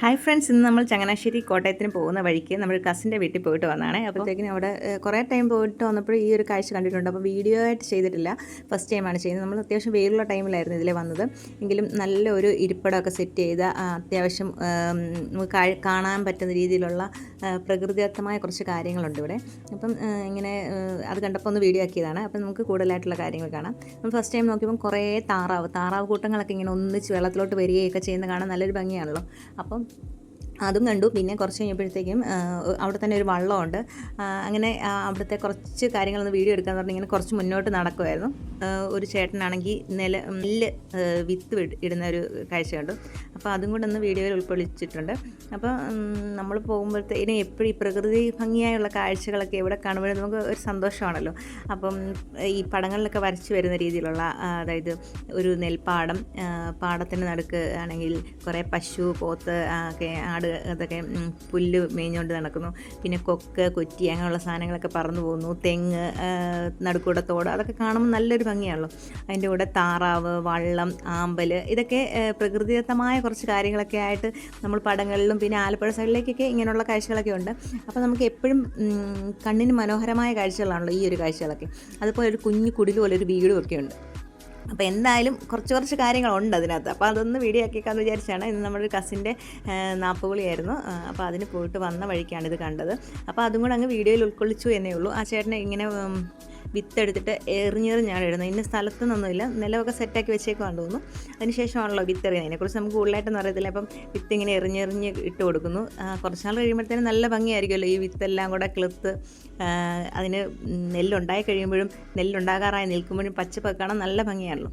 Hi friends ഇന്ന് നമ്മൾ ചങ്ങനാശ്ശേരി കോട്ടയത്തിന് പോകുന്ന വഴിക്ക് നമ്മൾ കസിന്റെ വീട്ടിൽ പോയിട്ട് വന്നതാണ്. അപ്പോഴത്തേക്കിനും അവിടെ കുറേ ടൈം പോയിട്ട് വന്നപ്പോൾ ഈ ഒരു കാഴ്ച കണ്ടിട്ടുണ്ട്. അപ്പോൾ വീഡിയോ ആയിട്ട് ചെയ്തിട്ടില്ല. ഫസ്റ്റ് ടൈമാണ് ചെയ്യുന്നത്. നമ്മൾ അത്യാവശ്യം വെയിലുള്ള ടൈമിലായിരുന്നു ഇതിലെ വന്നത്. എങ്കിലും നല്ല ഒരു ഇരിപ്പിടമൊക്കെ സെറ്റ് ചെയ്ത അത്യാവശ്യം കാണാൻ പറ്റുന്ന രീതിയിലുള്ള പ്രകൃതിദത്തമായ കുറച്ച് കാര്യങ്ങളുണ്ട് ഇവിടെ. അപ്പം ഇങ്ങനെ അത് കണ്ടപ്പോൾ ഒന്ന് വീഡിയോ ആക്കിയതാണ്. അപ്പം നമുക്ക് കൂടുതലായിട്ടുള്ള കാര്യങ്ങൾ കാണാം. നമ്മൾ ഫസ്റ്റ് ടൈം നോക്കിയപ്പോൾ കുറേ താറാവ് താറാവ് കൂട്ടങ്ങളൊക്കെ ഇങ്ങനെ ഒന്നിച്ച് വെള്ളത്തിലോട്ട് വരികയൊക്കെ ചെയ്യുന്ന കാണാൻ നല്ലൊരു ഭംഗിയാണല്ലോ. അപ്പം അതും കണ്ടു. പിന്നെ കുറച്ച് കഴിഞ്ഞപ്പോഴത്തേക്കും അവിടെ തന്നെ ഒരു വള്ളമുണ്ട്. അങ്ങനെ അവിടുത്തെ കുറച്ച് കാര്യങ്ങളൊന്ന് വീഡിയോ എടുക്കാൻ പറഞ്ഞു ഇങ്ങനെ കുറച്ച് മുന്നോട്ട് നടക്കുമായിരുന്നു ഒരു ചേട്ടനാണെങ്കിൽ നില നെല്ല് വിത്ത് ഇടുന്ന ഒരു കാഴ്ച കണ്ടു അപ്പോൾ അതും കൂടെ ഒന്ന് വീഡിയോയിൽ ഉൾക്കൊള്ളിച്ചിട്ടുണ്ട്. അപ്പോൾ നമ്മൾ പോകുമ്പോഴത്തേനും എപ്പോഴും ഈ പ്രകൃതി ഭംഗിയായുള്ള കാഴ്ചകളൊക്കെ എവിടെ കാണുമ്പോഴും നമുക്ക് ഒരു സന്തോഷമാണല്ലോ. അപ്പം ഈ പടങ്ങളിലൊക്കെ വരച്ചു വരുന്ന രീതിയിലുള്ള അതായത് ഒരു നെൽപ്പാടം പാടത്തിന്റെ നടുക്ക് ആണെങ്കിൽ കുറേ പശു പോത്ത് ഒക്കെ ആട് അതൊക്കെ പുല്ല് മേഞ്ഞുകൊണ്ട് നടക്കുന്നു. പിന്നെ കൊക്ക് കൊറ്റി അങ്ങനെയുള്ള സാധനങ്ങളൊക്കെ പറന്നു പോകുന്നു. തെങ്ങ് നടുക്കൂടെ തോട് അതൊക്കെ കാണുമ്പോൾ നല്ലൊരു ഭംഗിയാണല്ലോ. അതിന്റെ കൂടെ താറാവ് വള്ളം ആമ്പൽ ഇതൊക്കെ പ്രകൃതിദത്തമായ കുറച്ച് കാര്യങ്ങളൊക്കെ ആയിട്ട് നമ്മൾ പടങ്ങളിലും പിന്നെ ആലപ്പുഴ സൈഡിലേക്കൊക്കെ ഇങ്ങനെയുള്ള കാഴ്ചകളൊക്കെ ഉണ്ട്. അപ്പോൾ നമുക്ക് എപ്പോഴും കണ്ണിന് മനോഹരമായ കാഴ്ചകളാണല്ലോ ഈ ഒരു കാഴ്ചകളൊക്കെ. അതുപോലെ ഒരു കുഞ്ഞു കുടിൽ പോലെ ഒരു വീടും ഒക്കെ ഉണ്ട്. അപ്പോൾ എന്തായാലും കുറച്ച് കുറച്ച് കാര്യങ്ങളുണ്ട് അതിനകത്ത്. അപ്പോൾ അതൊന്ന് വീഡിയോ ആക്കിയേക്കാന്ന് വിചാരിച്ചാണ് ഇന്ന് നമ്മുടെ കസിന്റെ നാപ്പുകുളിയായിരുന്നു അപ്പോൾ അതിന് പോയിട്ട് വന്ന വഴിക്കാണ് ഇത് കണ്ടത്. അപ്പോൾ അതും കൂടെ അങ്ങ് വീഡിയോയിൽ ഉൾക്കൊള്ളിച്ചു എന്നേ ഉള്ളൂ. ആ ചേട്ടനെ ഇങ്ങനെ വിത്തെടുത്തിട്ട് എറിഞ്ഞെറിഞ്ഞാണ് ഇടുന്നത്. ഇന്ന സ്ഥലത്തു നിന്നൊന്നുമില്ല നിലമൊക്കെ സെറ്റാക്കി വെച്ചേക്കാൻ തോന്നുന്നു. അതിനുശേഷമാണല്ലോ വിത്ത് എറിയുന്നത് അതിനെക്കുറിച്ച് നമുക്ക് കൂടുതലായിട്ടൊന്നും അറിയത്തില്ല. അപ്പം വിത്ത് ഇങ്ങനെ എറിഞ്ഞെറിഞ്ഞ് ഇട്ട് കൊടുക്കുന്നു. കുറച്ച് നാൾ കഴിയുമ്പോഴത്തേനും നല്ല ഭംഗിയായിരിക്കുമല്ലോ ഈ വിത്തെല്ലാം കൂടെ കിളുത്ത് അതിന് നെല്ലുണ്ടായി കഴിയുമ്പോഴും നെല്ലുണ്ടാകാറായി നിൽക്കുമ്പോഴും പച്ചപ്പൊക്കെ കാണാൻ നല്ല ഭംഗിയാണല്ലോ.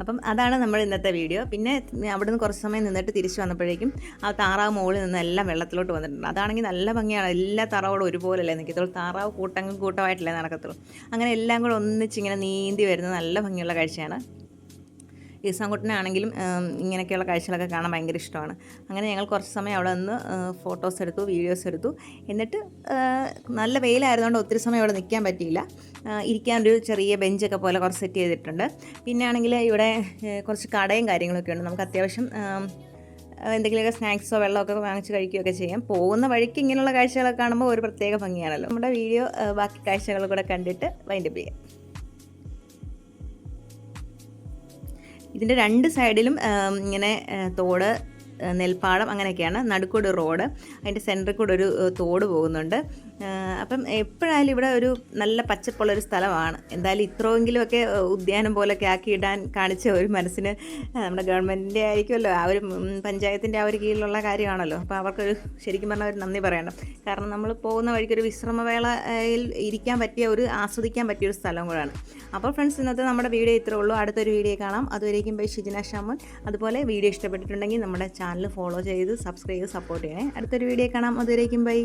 അപ്പം അതാണ് നമ്മൾ ഇന്നത്തെ വീഡിയോ. പിന്നെ അവിടെ നിന്ന് കുറച്ച് സമയം നിന്നിട്ട് തിരിച്ചു വന്നപ്പോഴേക്കും ആ താറാവ് മുകളിൽ നിന്ന് എല്ലാം വെള്ളത്തിലോട്ട് വന്നിട്ടുണ്ട്. അതാണെങ്കിൽ നല്ല ഭംഗിയാണ്. എല്ലാ താറാവോടും ഒരുപോലല്ലേ നിൽക്കത്തുള്ളൂ. താറാവ് കൂട്ടങ്ങൾ കൂട്ടമായിട്ടല്ലേ നടക്കത്തുള്ളൂ. അങ്ങനെ എല്ലാം കൂടെ ഒന്നിച്ചിങ്ങനെ നീന്തി വരുന്ന നല്ല ഭംഗിയുള്ള കാഴ്ചയാണ്. ഈസാൻകുട്ടനാണെങ്കിലും ഉം, ഇങ്ങനെയൊക്കെയുള്ള കാഴ്ചകളൊക്കെ കാണാൻ ഭയങ്കര ഇഷ്ടമാണ്. അങ്ങനെ ഞങ്ങൾ കുറച്ച് സമയം അവിടെ നിന്ന് ഫോട്ടോസ് എടുത്തു വീഡിയോസ് എടുത്തു. എന്നിട്ട് നല്ല വെയിലായതുകൊണ്ട് ഒത്തിരി സമയം അവിടെ നിൽക്കാൻ പറ്റിയില്ല. ഇരിക്കാനൊരു ചെറിയ ബെഞ്ചൊക്കെ പോലെ കുറച്ച് സെറ്റ് ചെയ്തിട്ടുണ്ട്. പിന്നെ ആണെങ്കിൽ ഇവിടെ കുറച്ച് കടയും കാര്യങ്ങളൊക്കെ ഉണ്ട്. നമുക്ക് അത്യാവശ്യം എന്തെങ്കിലുമൊക്കെ സ്നാക്സോ വെള്ളമൊക്കെ വാങ്ങിച്ച് കഴിക്കുകയൊക്കെ ചെയ്യാം. പോകുന്ന വഴിക്ക് ഇങ്ങനെയുള്ള കാഴ്ചകളൊക്കെ കാണുമ്പോൾ ഒരു പ്രത്യേക ഭംഗിയാണല്ലോ. നമ്മുടെ വീഡിയോ ബാക്കി കാഴ്ചകൾ കൂടെ കണ്ടിട്ട് വൈൻഡപ്പ് ചെയ്യാം. ഇതിന്റെ രണ്ട് സൈഡിലും ഇങ്ങനെ തോട് നെൽപ്പാടം അങ്ങനെയൊക്കെയാണ്. നടുക്കൂടെ റോഡ്. അതിന്റെ സെന്ററിൽ കൂടെ ഒരു തോട് പോകുന്നുണ്ട്. അപ്പം എപ്പോഴായാലും ഇവിടെ ഒരു നല്ല പച്ചപ്പുള്ളൊരു സ്ഥലമാണ്. എന്തായാലും ഇത്രയെങ്കിലുമൊക്കെ ഉദ്യാനം പോലൊക്കെ ആക്കിയിടാൻ കാണിച്ച ഒരു മനസ്സിന് നമ്മുടെ ഗവൺമെന്റിന്റെ ആയിരിക്കുമല്ലോ. ആ ഒരു പഞ്ചായത്തിന്റെ ആ ഒരു കീഴിലുള്ള കാര്യമാണല്ലോ. അപ്പോൾ അവർക്കൊരു ശരിക്കും പറഞ്ഞാൽ ഒരു നന്ദി പറയണം. കാരണം നമ്മൾ പോകുന്ന വഴിക്കൊരു വിശ്രമവേളയിൽ ഇരിക്കാൻ പറ്റിയ ഒരു ആസ്വദിക്കാൻ പറ്റിയ ഒരു സ്ഥലം കൂടാണ്. അപ്പോൾ ഫ്രണ്ട്സ് ഇന്നത്തെ നമ്മുടെ വീഡിയോ ഇത്രേ ഉള്ളൂ. അടുത്തൊരു വീഡിയോ കാണാം. അതുവരേക്കും ബൈ ഷിജിന ഷാമോൻ. അതുപോലെ വീഡിയോ ഇഷ്ടപ്പെട്ടിട്ടുണ്ടെങ്കിൽ നമ്മുടെ ചാനൽ ഫോളോ ചെയ്ത് സബ്സ്ക്രൈബ് സപ്പോർട്ട് ചെയ്യണേ. അടുത്തൊരു വീഡിയോ കാണാം. അതുവരേക്കും ബൈ.